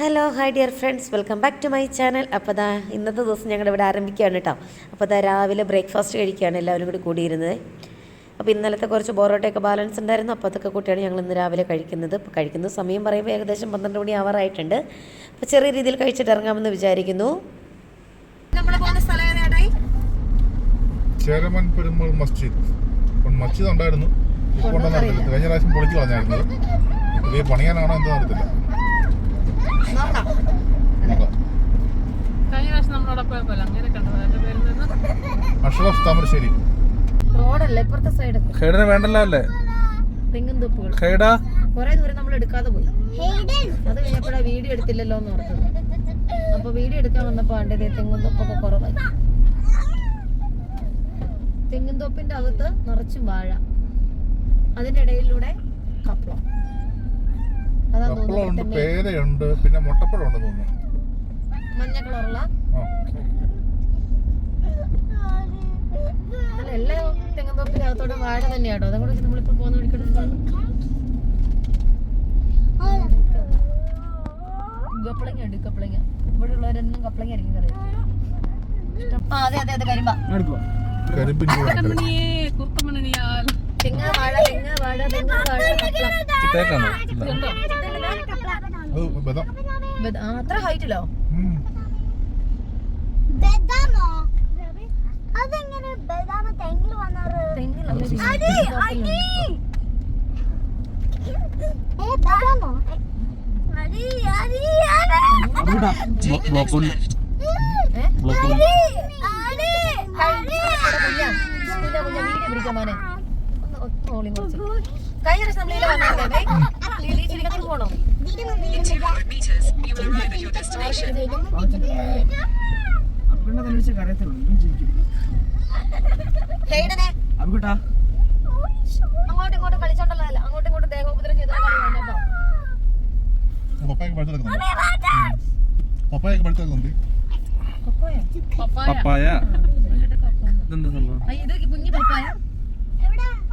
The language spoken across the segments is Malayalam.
Hello hi dear friends welcome back to my channel അപ്പോൾ ദാ ഇന്നത്തെ ദിവസം ഞങ്ങൾ ഇവിടെ ആരംഭിക്കുകയാണ് കേട്ടോ അപ്പോൾ ദാ രാവിലെ ബ്രേക്ക്ഫാസ്റ്റ് കഴിക്കുകയാണ് എല്ലാവരും കൂടി കൂടിയിരുന്നത്. അപ്പോൾ ഇന്നലത്തെ കുറച്ച് ബോറോട്ടയൊക്കെ ബാലൻസ് ഉണ്ടായിരുന്നു. അപ്പോൾ അതൊക്കെ കൂട്ടിയാണ് ഞങ്ങൾ ഇന്ന് രാവിലെ കഴിക്കുന്നത്. അപ്പോൾ കഴിക്കുന്ന സമയം പറയുമ്പോൾ ഏകദേശം പന്ത്രണ്ട് മണി ആവാറായിട്ടുണ്ട്. അപ്പോൾ ചെറിയ രീതിയിൽ കഴിച്ചിട്ട് ഇറങ്ങാമെന്ന് വിചാരിക്കുന്നു. നമ്മൾ പോകുന്ന സ്ഥലം ഏതായി ചേരമൻ പെരുമാൾ മസ്ജിദ്. മസ്ജിദ് ഉണ്ടായിരുന്നു. ഇപ്പോൾ കഴിഞ്ഞ പ്രാവശ്യം പൊളിച്ചു കളഞ്ഞായിരുന്നത് പുതിയ പണിയാനാണോ എന്താ അറിയത്തില്ല. നോക്കാം നോക്കാം കഴിഞ്ഞ പ്രാവശ്യം നമ്മളവിടെ പോയപ്പോലെ അങ്ങനെ കണ്ടത്? അഷ്റഫ് താമരശ്ശേരി. റോഡല്ല? ഇപ്പുറത്തെ സൈഡ് വേണ്ടല്ലോ അല്ലേ? തെങ്ങും തൊപ്പുകൾ. ഖേഡാ? കുറെ ദൂരം നമ്മൾ എടുക്കാതെ പോയി. അത് കഴിഞ്ഞപ്പോഴാ വീഡിയോ എടുത്തില്ലല്ലോ എന്ന് ഓർത്തത്. അപ്പൊ വീഡിയോ എടുക്കാൻ വന്നപ്പോ അണ്ടേ തെങ്ങും തൊപ്പൊക്കെ കുറവായി. തെങ്ങും തൊപ്പിന്റെ അകത്ത് നിറച്ചും വാഴ. അതിന്റെ ഇടയിലൂടെ കപ്പളം കപ്പളമുണ്ട് പേരയുണ്ട് പിന്നെ മുട്ടപ്പഴം ഉണ്ട് തോന്നുന്നു. മഞ്ഞ കളറുള്ള? അല്ല എല്ലാ തെങ്ങും അകത്തോടെ വാഴ തന്നെയാട്ടോ. അതും കൂടെ നമ്മളിപ്പോ പോകുന്ന വഴിക്കോട്ട് കപ്പളങ്ങ ഉണ്ട് കപ്പളങ്ങ ഇവിടെ ഉള്ളവരെന്നും കപ്പളങ്ങ ആയിരിക്കും കറി ആ അതെ അതെ അതെ കരിമ്പ. തെങ്ങ് വാഴ തെങ്ങ വാഴ തെങ്ങ വാഴ കപ്പളം ചിത്തേക്കാണോ അത് ബദം ഇത് ആ, അത്ര ഹൈറ്റിലോ അതെങ്ങനെ ബദാമ തെങ്ങിൽ വന്നത്? ഓളി കുറച്ച് കഴിഞ്ഞ പ്രാവശ്യം നമ്മൾ ഇതിലെ വന്നതല്ലേ ഈ ചിരിക്കത്തിൽ പോണോ? അങ്ങോട്ടും ഇങ്ങോട്ടും കളിച്ചോണ്ടല്ല അങ്ങോട്ടും ഇങ്ങോട്ടും ദേഹോപദ്രം ചെയ്തോ പപ്പായൊക്കെ പഴുത്തെടുക്കുന്നുണ്ട് പപ്പായൊക്കെ പഴുത്തെടുക്കുന്നുണ്ട് പപ്പായ. ഇതെന്താ സംഭവം? ഇത് കുഞ്ഞു പപ്പായ.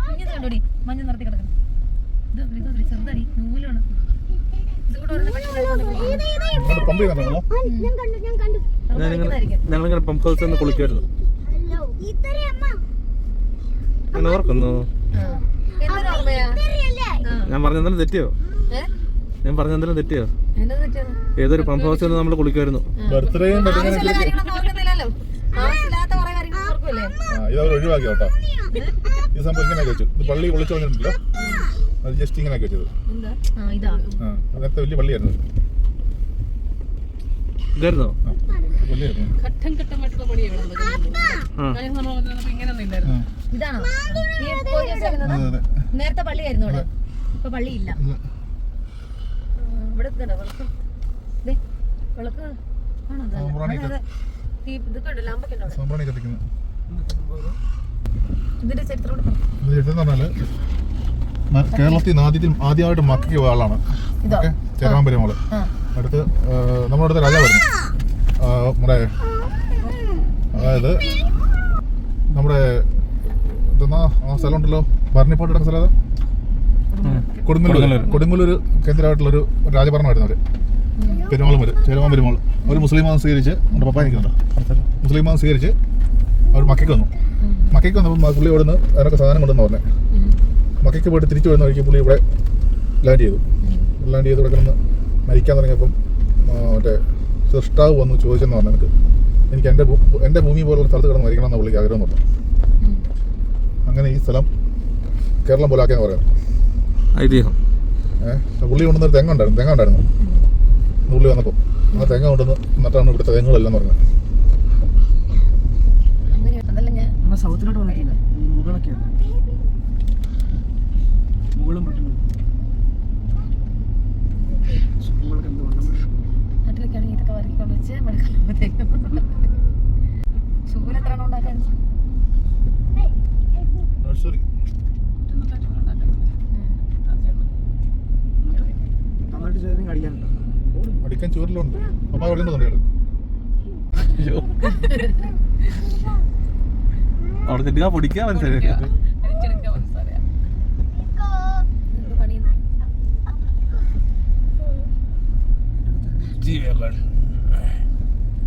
കുഞ്ഞത് കണ്ടോടി. മഞ്ഞ നിറത്തി കിടക്കുന്നു. ഇത് ചെറുതായി. നൂലാണ്. ഞങ്ങളിങ്ങനെ പമ്പ് ഹൗസ് ഒന്ന് കുളിക്കുമായിരുന്നു ഹലോ ഇത്രേ അമ്മ. അങ്ങനെ ഓർക്കുന്നു. ഞാൻ പറഞ്ഞെന്തെങ്കിലും തെറ്റിയോ? ഞാൻ പറഞ്ഞെന്തെങ്കിലും തെറ്റിയോ? ഏതൊരു പമ്പ് ഹൗസിൽ നമ്മൾ കുളിക്കുമായിരുന്നു ഓർക്കുമല്ലേ ഇത് അവർ ഒഴിവാക്കി കേട്ടോ. ഈ സംഭവം ഇങ്ങനെ വെച്ചു ഇത് പള്ളി വിളിച്ചു കളഞ്ഞിട്ടുണ്ടല്ലോ. അത് ജസ്റ്റ് ഇങ്ങനെയൊക്കെ വെച്ചത്. അങ്ങനത്തെ വലിയ പള്ളിയായിരുന്നു ഇതായിരുന്നോ? ഇതാണോ? നേരത്തെ പള്ളിയായിരുന്നു ഇവിടെ ഇപ്പൊ പള്ളിയില്ല. ഇവിടെ വിളക്ക്? ആണോ ഇത്? ഇതിന്റെ ചരിത്രം പറഞ്ഞാൽ കേരളത്തിൽ നിന്ന് ആദ്യത്തിൽ ആദ്യമായിട്ട് മക്കയ്ക്ക് പോയ ആളാണ്. ഓക്കെ? ചേരാമ്പരിമോൾ ആ. അടുത്ത് നമ്മുടെ അടുത്ത് രാജാവായിരുന്നു ആ, നമ്മുടെ അതായത് നമ്മുടെ എന്തെന്നാ ആ സ്ഥലം ഉണ്ടല്ലോ ഭരണിപ്പാട്ട് സ്ഥലം? കൊടുങ്ങല്ലൂർ. കൊടുങ്ങല്ലൂർ. കേന്ദ്രമായിട്ടുള്ളൊരു രാജഭരണമായിരുന്നു അവർ പെരുമാളും ചേരമാൻ പെരുമാൾ അവർ മുസ്ലിം മതം സ്വീകരിച്ച് നമ്മുടെ പപ്പ നിൽക്കുന്നുണ്ട്. മുസ്ലിം മതം സ്വീകരിച്ച് അവർ മക്കയ്ക്ക് വന്നു. മക്കയ്ക്ക് വന്നപ്പോൾ പുള്ളി ഇവിടുന്ന് അതിനൊക്കെ സാധനം കൊണ്ടെന്ന് പറഞ്ഞത് മക്കയ്ക്ക് പോയിട്ട് തിരിച്ചു വരുന്ന വഴിക്ക് പുള്ളി ഇവിടെ ലാൻഡ് ചെയ്തു. ലാൻഡ് ചെയ്ത് ഇവിടെ കിടന്ന് മരിക്കാൻ തുടങ്ങിയപ്പം മറ്റേ സൃഷ്ടാവ് വന്നു ചോദിച്ചെന്ന് പറഞ്ഞു. എനിക്ക് എനിക്ക് എന്റെ എന്റെ ഭൂമി പോലുള്ള സ്ഥലത്ത് കിടന്ന് മരിക്കണം എന്ന പുള്ളിക്ക് ആഗ്രഹം പറഞ്ഞു അങ്ങനെ ഈ സ്ഥലം കേരളം പോലാക്കിയെന്ന് പറയാം. ഐതിഹ്യം. ഏഹ് പുള്ളി കൊണ്ടുവന്നൊരു തെങ്ങ ഉണ്ടായിരുന്നു തെങ്ങ ഉണ്ടായിരുന്നു. ഇന്ന് പുള്ളി വന്നപ്പോൾ ആ തെങ്ങ കൊണ്ടുവന്ന് എന്നിട്ടാണ് ഇവിടുത്തെ തെങ്ങുകളെല്ലാം പറഞ്ഞത് അങ്ങനെ അതല്ല ഞാൻ സൗത്തിലോട്ട് വന്നിട്ടില്ല? ഈ മുകളൊക്കെയാണ്. മുകളും പറ്റുന്നു മുകളൊക്കെ എന്ത് വണ്ണം നാട്ടിലൊക്കെയാണെങ്കിൽ ഇതൊക്കെ വരയ്ക്കൊണ്ട് വെച്ച് മഴക്കാലത്തേക്കും ചൂൽ എത്ര ഉണ്ടാക്കാൻ? നഴ്സറി. നന്നായിട്ട് ചേർന്ന് അടിക്കാനുണ്ടോ അടിക്കാൻ ചുവരിലുണ്ട് പപ്പ അയ്യോ. അവിടെ ചെല്ലുക പൊടിക്കുക മനസ്സിലായി പണി ജീവികൾ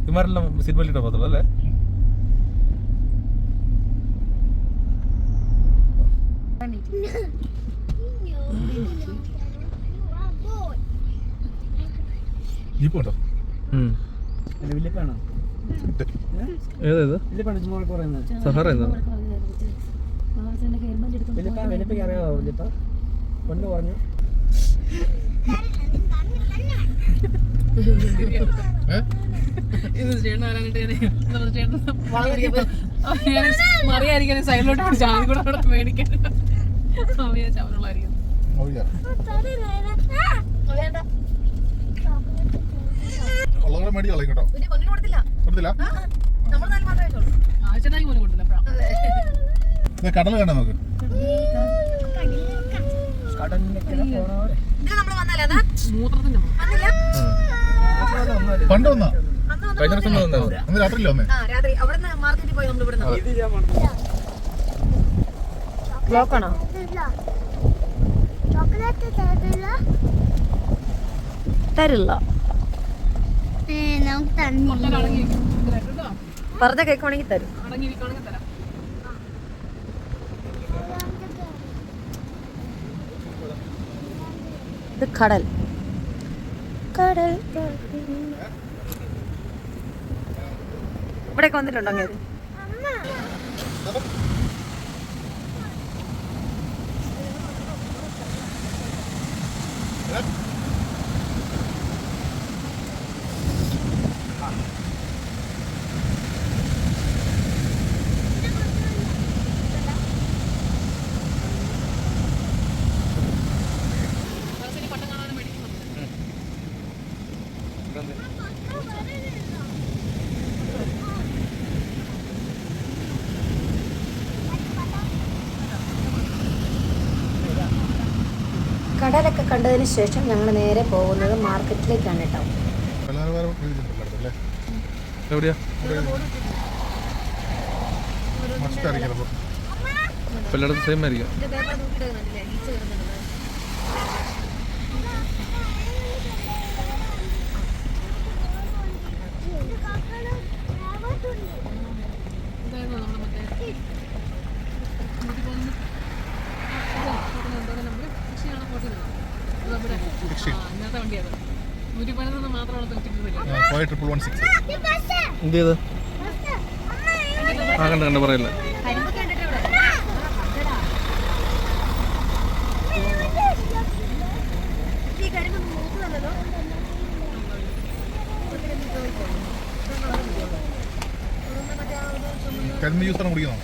ഇമാരെല്ലാം സീറ്റ് ബെൽറ്റ് ഇട്ടാ പോകത്തുള്ളൂ അല്ലേ? ജീപ്പ് ഉണ്ടോ? ഏതേത് സഹാറ വല്യപ്പ കൊണ്ട് പറഞ്ഞു ഏഹ് ഇത് ചേട്ടൻ വരാനായിട്ട് ഞാൻ നമ്മുടെ ചേട്ടൻ മറിയായിരിക്കും സൈഡിലോട്ട് ചാവി കൂടെ അവിടെ മേടിക്കാൻ. ചവറുള്ളായിരിക്കും ഉള്ളവരെ മേടി കളയും കേട്ടോ. കൊടുത്തില്ല. കടൽ കണ്ടോ നമുക്ക്? പണ്ട് വന്നാ? കഴിഞ്ഞ ദിവസം വന്നത്. അന്ന് രാത്രിയില്ല വന്നേ? രാത്രി. അവിടെ മാർക്കറ്റിൽ പോയി നമ്മൾ ഇവിടെ ബ്ലോക്ക് ആണോ ചോക്ലേറ്റ് തരില്ല. പറഞ്ഞ കേൾക്കുവാണെങ്കിൽ തരും അടങ്ങിയിരിക്കുകയാണെങ്കിൽ തരാം ഇത് കടൽ. കടൽ. ഇവിടേക്ക് വന്നിട്ടുണ്ടോ അങ്ങേര്? കടലൊക്കെ കണ്ടതിന് ശേഷം ഞങ്ങൾ നേരെ പോകുന്നത് മാർക്കറ്റിലേക്കാണ് കേട്ടോ എല്ലായിടത്തും സെയിം ആയിരിക്കും എന്ത് ചെയ്ത്? ആ കണ്ട കണ്ട പറയല്ല? കരിമ്പ് ജ്യൂസാണ് കുടിക്കുന്നോ?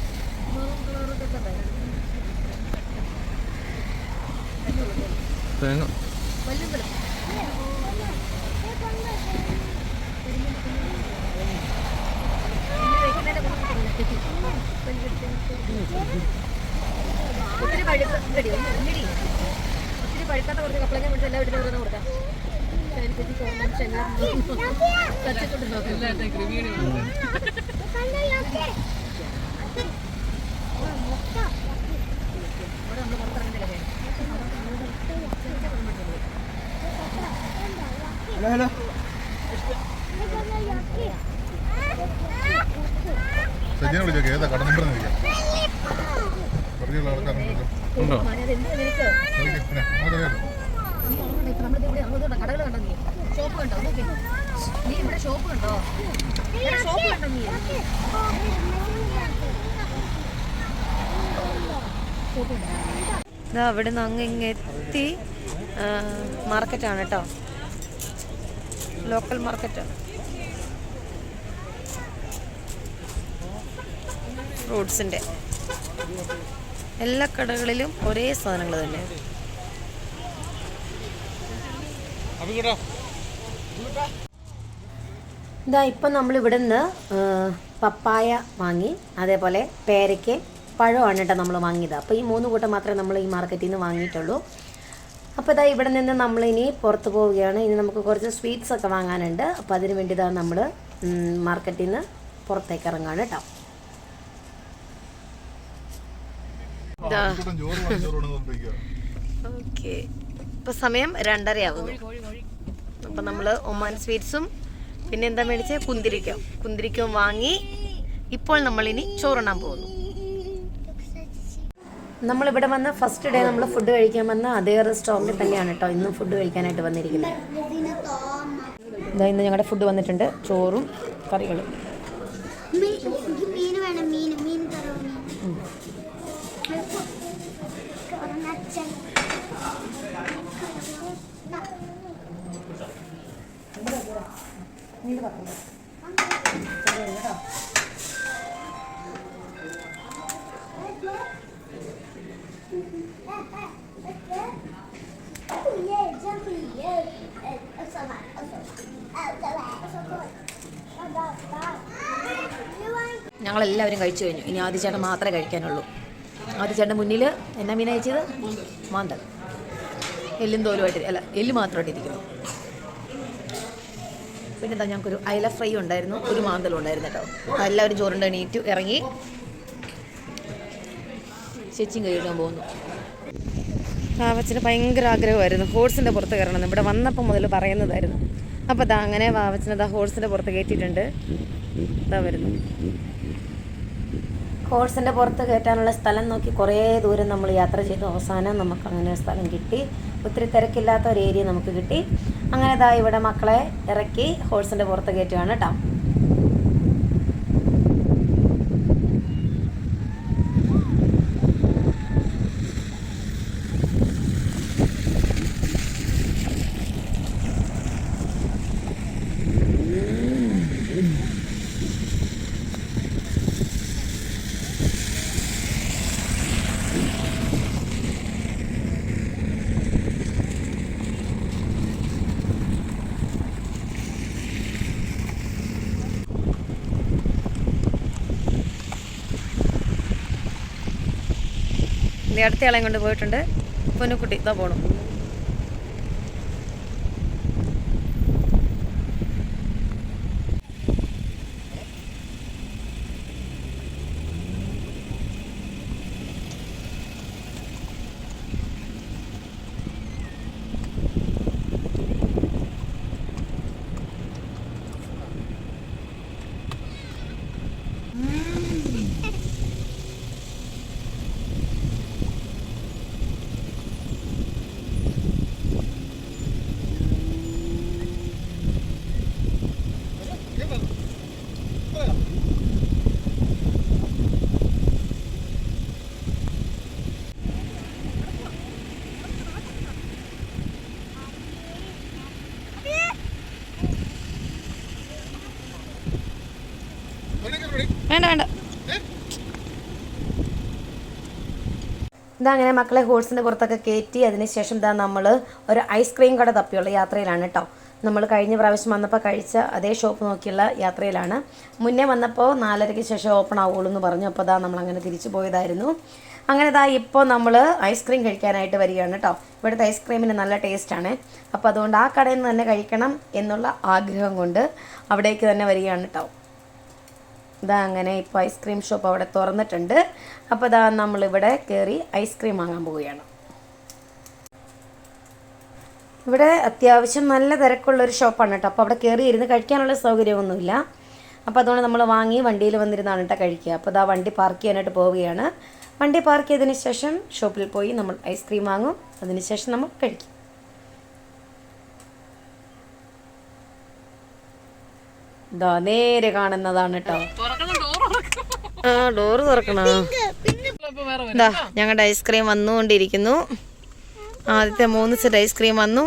ഹലോ ഹലോ സജ്ജനെ വിളിച്ചോക്കെ ഏതാ കട നമ്പർ നിൽക്കാം ആൾക്കാരുണ്ടല്ലോ. ഉണ്ടോ? ഷോപ്പ് കണ്ടോ നീ ഇവിടെ ഷോപ്പ് കണ്ടോ ഷോപ്പ് കണ്ടോ നീ അവിടെ നിന്ന് അങ്ങ് ഇങ്ങെത്തി മാർക്കറ്റാണ് കേട്ടോ. ലോക്കൽ മാർക്കറ്റാണ് ഫ്രൂട്ട്സിന്റെ എല്ലാ കടകളിലും ഒരേ സാധനങ്ങൾ തന്നെ ഇതാ ഇപ്പം നമ്മൾ ഇവിടെ നിന്ന് പപ്പായ വാങ്ങി അതേപോലെ പേരയ്ക്ക് പഴമാണ് കേട്ടോ നമ്മൾ വാങ്ങിയത്. അപ്പോൾ ഈ മൂന്ന് കൂട്ടം മാത്രമേ നമ്മൾ ഈ മാർക്കറ്റിൽ നിന്ന് വാങ്ങിയിട്ടുള്ളൂ. അപ്പോൾ ഇതാ ഇവിടെ നിന്ന് ഇനി പുറത്ത് പോവുകയാണ്. ഇനി നമുക്ക് കുറച്ച് സ്വീറ്റ്സ് ഒക്കെ വാങ്ങാനുണ്ട്. അപ്പോൾ അതിന് വേണ്ടി ഇതാ നമ്മൾ മാർക്കറ്റിൽ നിന്ന് പുറത്തേക്ക് ഇറങ്ങാണ് കേട്ടോ ഇതാ കൂട്ടം ചോറ് വേണം ചോറ് വേണം എന്ന് പറഞ്ഞിരിക്കുകയാണ്. ഓക്കെ. ഇപ്പൊ സമയം രണ്ടര അപ്പൊ നമ്മൾ നമ്മൾ ഒമാൻ സ്വീറ്റ്സും പിന്നെ എന്താ മേടിച്ച? കുന്തിരിക്കം. കുന്തിരിക്കും വാങ്ങി ഇപ്പോൾ നമ്മളിനി ചോറുണ്ണാൻ പോകുന്നു. നമ്മളിവിടെ വന്ന ഫസ്റ്റ് ഡേ നമ്മൾ ഫുഡ് കഴിക്കാൻ വന്ന അതേ റെസ്റ്റോറന്റിൽ തന്നെയാണ് കേട്ടോ ഇന്നും ഫുഡ് കഴിക്കാനായിട്ട് വന്നിരിക്കുന്നത് ഇതാ ഇന്ന് ഞങ്ങളുടെ ഫുഡ് വന്നിട്ടുണ്ട് ചോറും കറികളും. ഞങ്ങളെല്ലാവരും കഴിച്ചു കഴിഞ്ഞു. ഇനി ആദ്യചേട്ടൻ മാത്രമേ കഴിക്കാനുള്ളൂ. ആദ്യചേട്ടന്റെ മുന്നിൽ എന്നാ മീൻ അയച്ചത് മാന്തൽ എല്ലും തോലുമായിട്ട് അല്ല എല്ല് മാത്രമായിട്ട് ഇരിക്കുന്നു. പിന്നെ എന്താ ഞങ്ങൾക്കൊരു അയല ഫ്രൈ ഉണ്ടായിരുന്നു ഒരു മാന്തലും ഉണ്ടായിരുന്നു കേട്ടോ. എല്ലാവരും ചോറുണ്ട് എണീറ്റു ഇറങ്ങി. ചേച്ചിയും കഴിക്കാൻ പോകുന്നു. വാവച്ചന് ഭയങ്കര ആഗ്രഹമായിരുന്നു ഹോഴ്സിന്റെ പുറത്ത് കയറണം ഇവിടെ വന്നപ്പോൾ മുതൽ പറയുന്നതായിരുന്നു. അപ്പോൾ ദാ അങ്ങനെ വാവച്ചന് ദാ ഹോഴ്സിന്റെ പുറത്ത് കയറ്റിയിട്ടുണ്ട്. ഇതാ വരുന്നു. ഹോഴ്സിന്റെ പുറത്ത് കയറ്റാനുള്ള സ്ഥലം നോക്കി കുറേ ദൂരം നമ്മൾ യാത്ര ചെയ്തു. അവസാനം നമുക്ക് അങ്ങനെ സ്ഥലം കിട്ടി. ഒത്തിരി തിരക്കില്ലാത്ത ഒരു ഏരിയ നമുക്ക് കിട്ടി. അങ്ങനെ ഇതാ ഇവിടെ മക്കളെ ഇറക്കി ഹോഴ്സിന്റെ പുറത്ത് കയറ്റുകയാണ് കേട്ടോ ഇനി അടുത്ത ആളെയും കൊണ്ട് പോയിട്ടുണ്ട്. പൊന്നുക്കുട്ടി ഇതാ പോണു. വേണ്ട. അങ്ങനെ മക്കളെ ഹോഴ്സിന്റെ പുറത്തൊക്കെ കയറ്റി അതിനുശേഷം ഇതാ നമ്മൾ ഒരു ഐസ്ക്രീം കട തപ്പിയുള്ള യാത്രയിലാണ് കേട്ടോ നമ്മൾ കഴിഞ്ഞ പ്രാവശ്യം വന്നപ്പോൾ കഴിച്ച അതേ ഷോപ്പ് നോക്കിയുള്ള യാത്രയിലാണ്. മുന്നേ വന്നപ്പോൾ നാലരയ്ക്ക് ശേഷം ഓപ്പൺ ആവുള്ളൂ എന്ന് പറഞ്ഞു. അപ്പോൾ ഇതാ നമ്മൾ അങ്ങനെ തിരിച്ചു പോയതായിരുന്നു. അങ്ങനെ ഇതാ ഇപ്പോൾ നമ്മൾ ഐസ്ക്രീം കഴിക്കാനായിട്ട് വരികയാണ് കേട്ടോ ഇവിടുത്തെ ഐസ്ക്രീമിന് നല്ല ടേസ്റ്റാണ് അപ്പോൾ അതുകൊണ്ട് ആ കടയിൽ നിന്ന് തന്നെ കഴിക്കണം എന്നുള്ള ആഗ്രഹം കൊണ്ട് അവിടേക്ക് തന്നെ വരികയാണ് കേട്ടോ ഇതാ അങ്ങനെ ഇപ്പോൾ ഐസ്ക്രീം ഷോപ്പ് അവിടെ തുറന്നിട്ടുണ്ട്. അപ്പോൾ ഇതാ നമ്മളിവിടെ കയറി ഐസ്ക്രീം വാങ്ങാൻ പോവുകയാണ്. ഇവിടെ അത്യാവശ്യം നല്ല തിരക്കുള്ളൊരു ഷോപ്പാണ് കേട്ടോ. അപ്പോൾ അവിടെ കയറി ഇരുന്ന് കഴിക്കാനുള്ള സൗകര്യമൊന്നുമില്ല. അപ്പോൾ അതുകൊണ്ട് നമ്മൾ വാങ്ങി വണ്ടിയിൽ വന്നിരുന്നാണ് കേട്ടോ കഴിക്കുക. അപ്പോൾ ഇതാ വണ്ടി പാർക്ക് ചെയ്യാനായിട്ട് പോവുകയാണ്. വണ്ടി പാർക്ക് ചെയ്തതിന് ശേഷം ഷോപ്പിൽ പോയി നമ്മൾ ഐസ്ക്രീം വാങ്ങും. അതിന് ശേഷം നമ്മൾ കഴിക്കും. ഇതാ നേരെ കാണുന്നതാണ് കേട്ടോ ആ ഡോറ് തുറക്കണോ? ഇതാ ഞങ്ങളുടെ ഐസ്ക്രീം വന്നുകൊണ്ടിരിക്കുന്നു. ആദ്യത്തെ മൂന്ന് സെറ്റ് ഐസ്ക്രീം വന്നു.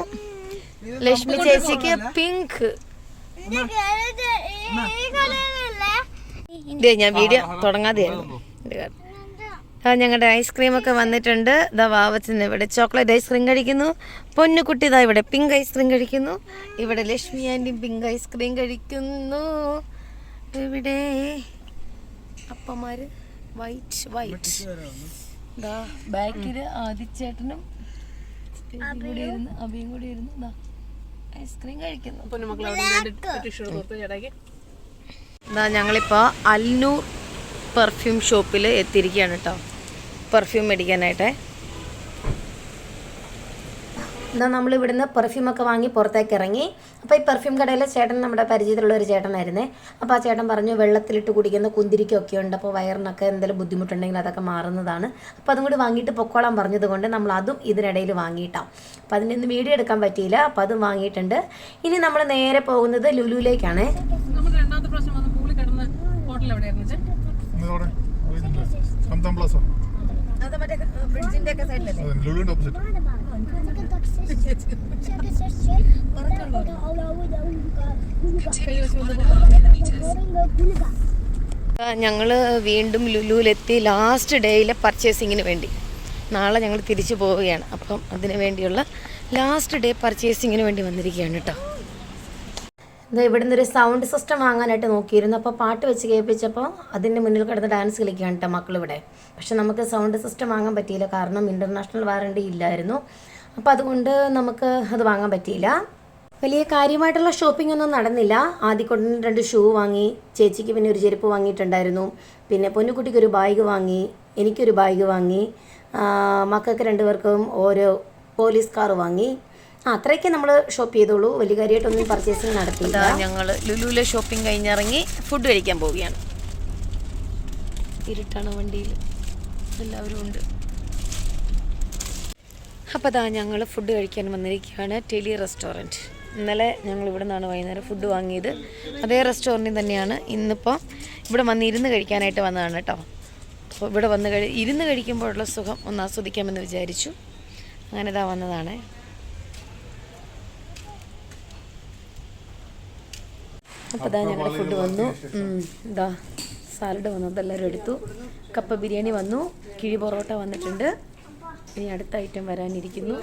ലക്ഷ്മി ചേച്ചിക്ക് പിങ്ക് ഞാൻ വീഡിയോ തുടങ്ങാതെയായിരുന്നു. ഞങ്ങളുടെ ഐസ്ക്രീമൊക്കെ വന്നിട്ടുണ്ട്. ഇതാ വാവച്ചന് ഇവിടെ ചോക്ലേറ്റ് ഐസ്ക്രീം കഴിക്കുന്നു. പൊന്നുകുട്ടി ഇതാ ഇവിടെ പിങ്ക് ഐസ്ക്രീം കഴിക്കുന്നു. ഇവിടെ ലക്ഷ്മി ആന്റി പിങ്ക് ഐസ്ക്രീം കഴിക്കുന്നു. ഇവിടെ അപ്പമാര് വൈറ്റ് വൈറ്റ് ഇതാ ബാക്കിൽ ആദിച്ചേട്ടനും കൂടി ഇരുന്ന് അബിയും കൂടി ഇരുന്ന് ഇതാ ഐസ്ക്രീം കഴിക്കുന്നു. ഇതാ ഞങ്ങളിപ്പോൾ അൽനൂർ പെർഫ്യൂം ഷോപ്പിൽ എത്തിയിരിക്കുകയാണ് കേട്ടോ പെർഫ്യൂം മേടിക്കാനായിട്ട്. എന്നാൽ നമ്മൾ ഇവിടുന്ന് പെർഫ്യൂമൊക്കെ വാങ്ങി പുറത്തേക്ക് ഇറങ്ങി. അപ്പോൾ ഈ പെർഫ്യൂം കടയിലെ ചേട്ടൻ നമ്മുടെ പരിചയത്തിലുള്ള ഒരു ചേട്ടനായിരുന്നേ. അപ്പോൾ ആ ചേട്ടൻ പറഞ്ഞു വെള്ളത്തിലിട്ട് കുടിക്കുന്ന കുന്തിരിക്കൊക്കെ ഉണ്ട്. അപ്പോൾ വയറിനൊക്കെ എന്തെങ്കിലും ബുദ്ധിമുട്ടുണ്ടെങ്കിൽ അതൊക്കെ മാറുന്നതാണ്. അപ്പോൾ അതും കൂടി വാങ്ങിയിട്ട് പൊക്കോളാൻ പറഞ്ഞതുകൊണ്ട് നമ്മൾ അതും ഇതിനിടയിൽ വാങ്ങിയിട്ടാം. അപ്പോൾ അതിന്റെ ഒന്നും വീഡിയോ എടുക്കാൻ പറ്റിയില്ല. അപ്പോൾ അതും വാങ്ങിയിട്ടുണ്ട്. ഇനി നമ്മൾ നേരെ പോകുന്നത് ലുലുവിലേക്കാണ് നമ്മൾ രണ്ടാമത്തെ പ്രാവശ്യം വന്ന് പൂളി കിടന്ന ഹോട്ടൽ എവിടെയായിരുന്നു? അറിയുന്നില്ലേ സംതം പ്ലാസ ഓപ്പോസിറ്റ് ഞങ്ങൾ വീണ്ടും ലുലുവിലെത്തി ലാസ്റ്റ് ഡേയിലെ പർച്ചേസിങ്ങിന് വേണ്ടി. നാളെ ഞങ്ങൾ തിരിച്ചു പോവുകയാണ്. അപ്പം അതിനു വേണ്ടിയുള്ള ലാസ്റ്റ് ഡേ പർച്ചേസിങ്ങിന് വേണ്ടി വന്നിരിക്കുകയാണ് കേട്ടോ ഇത് നിന്നൊരു സൗണ്ട് സിസ്റ്റം വാങ്ങാനായിട്ട് നോക്കിയിരുന്നു. അപ്പോൾ പാട്ട് വെച്ച് കേൾപ്പിച്ചപ്പോൾ അതിന്റെ മുന്നിൽ കിടന്ന് ഡാൻസ് കളിക്കുകയാണ് കേട്ടോ മക്കളിവിടെ. പക്ഷെ നമുക്ക് സൗണ്ട് സിസ്റ്റം വാങ്ങാൻ പറ്റിയില്ല. കാരണം ഇന്റർനാഷണൽ വാറണ്ടി ഇല്ലായിരുന്നു. അപ്പോൾ അതുകൊണ്ട് നമുക്ക് അത് വാങ്ങാൻ പറ്റിയില്ല. വലിയ കാര്യമായിട്ടുള്ള ഷോപ്പിംഗ് ഒന്നും നടന്നില്ല. ആദ്യക്കൊണ്ടിന് രണ്ട് ഷൂ വാങ്ങി. ചേച്ചിക്ക് പിന്നെ ഒരു ചെരുപ്പ് വാങ്ങിയിട്ടുണ്ടായിരുന്നു. പിന്നെ പൊന്നുകുട്ടിക്ക് ഒരു ബാഗ് വാങ്ങി. എനിക്കൊരു ബാഗ് വാങ്ങി. മക്കൾക്ക് രണ്ടുപേർക്കും ഓരോ പോലീസ് കാർ വാങ്ങി. അത്രയൊക്കെ നമ്മൾ ഷോപ്പ് ചെയ്തോളൂ. വലിയ കാര്യമായിട്ടൊന്നും പർച്ചേസിങ് നടത്തിയില്ല. ഞങ്ങൾ ലുലുവിലെ ഷോപ്പിംഗ് കഴിഞ്ഞിറങ്ങി ഫുഡ് കഴിക്കാൻ പോവുകയാണ്. ഇരുട്ടാണ് വണ്ടിയിൽ എല്ലാവരും ഉണ്ട്. അപ്പോൾ അതാ ഞങ്ങൾ ഫുഡ് കഴിക്കാൻ വന്നിരിക്കുകയാണ് ടെലി റെസ്റ്റോറന്റ് ഇന്നലെ ഞങ്ങൾ ഇവിടെ നിന്നാണ് വൈകുന്നേരം ഫുഡ് വാങ്ങിയത്. അതേ റെസ്റ്റോറന്റിൽ തന്നെയാണ്. ഇന്നിപ്പോൾ ഇവിടെ വന്ന് ഇരുന്ന് കഴിക്കാനായിട്ട് വന്നതാണ് കേട്ടോ. അപ്പോൾ ഇവിടെ വന്ന് കഴി ഇരുന്ന് കഴിക്കുമ്പോഴുള്ള സുഖം ഒന്ന് ആസ്വദിക്കാമെന്ന് വിചാരിച്ചു. അങ്ങനെ ഇതാ വന്നതാണ്. അപ്പോൾ ഇതാ ഞങ്ങളുടെ ഫുഡ് വന്നു ഇതാ സാലഡ് വന്നു. അതെല്ലാവരും എടുത്തു. കപ്പ ബിരിയാണി വന്നു. കിഴി പൊറോട്ട വന്നിട്ടുണ്ട്. ഇനി അടുത്ത ഐറ്റം വരാനിരിക്കുന്നു.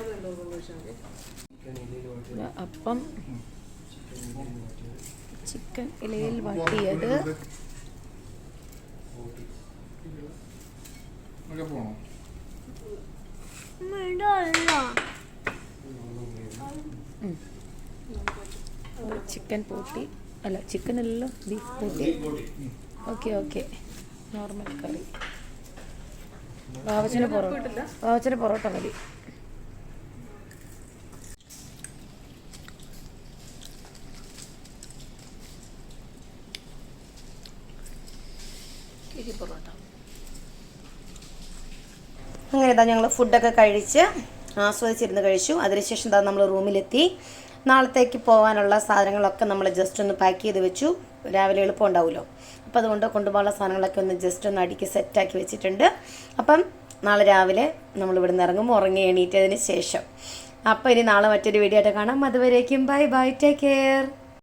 അപ്പം ചിക്കൻ ഇലയിൽ വാട്ടിയത് ചിക്കൻ പൂട്ടി. അല്ല ചിക്കൻ അല്ലല്ലോ ബീഫ് പൂട്ടി ഓക്കെ ഓക്കെ നോർമൽ കറി വാവച്ചന് പൊറോട്ട വാവച്ചന് പൊറോട്ട മതി. പൊറോട്ട. അങ്ങനെ ഇതാ ഞങ്ങൾ ഫുഡൊക്കെ കഴിച്ച് ആസ്വദിച്ചിരുന്ന് കഴിച്ചു. അതിനുശേഷം ഇതാ നമ്മൾ റൂമിലെത്തി നാളത്തേക്ക് പോകാനുള്ള സാധനങ്ങളൊക്കെ നമ്മൾ ജസ്റ്റ് ഒന്ന് പാക്ക് ചെയ്ത് വെച്ചു. രാവിലെ എളുപ്പം ഉണ്ടാവുമല്ലോ അപ്പോൾ അതുകൊണ്ട് കൊണ്ടുപോകാനുള്ള സാധനങ്ങളൊക്കെ ഒന്ന് ജസ്റ്റ് ഒന്ന് അടുക്കി സെറ്റാക്കി വെച്ചിട്ടുണ്ട്. അപ്പം നാളെ രാവിലെ നമ്മൾ ഇവിടുന്ന് ഇറങ്ങും. ഉറങ്ങി എണീറ്റതിന് ശേഷം. അപ്പോൾ ഇനി നാളെ മറ്റൊരു വീഡിയോ ആയിട്ട് കാണാം. അതുവരേക്കും ബൈ ബൈ. Take care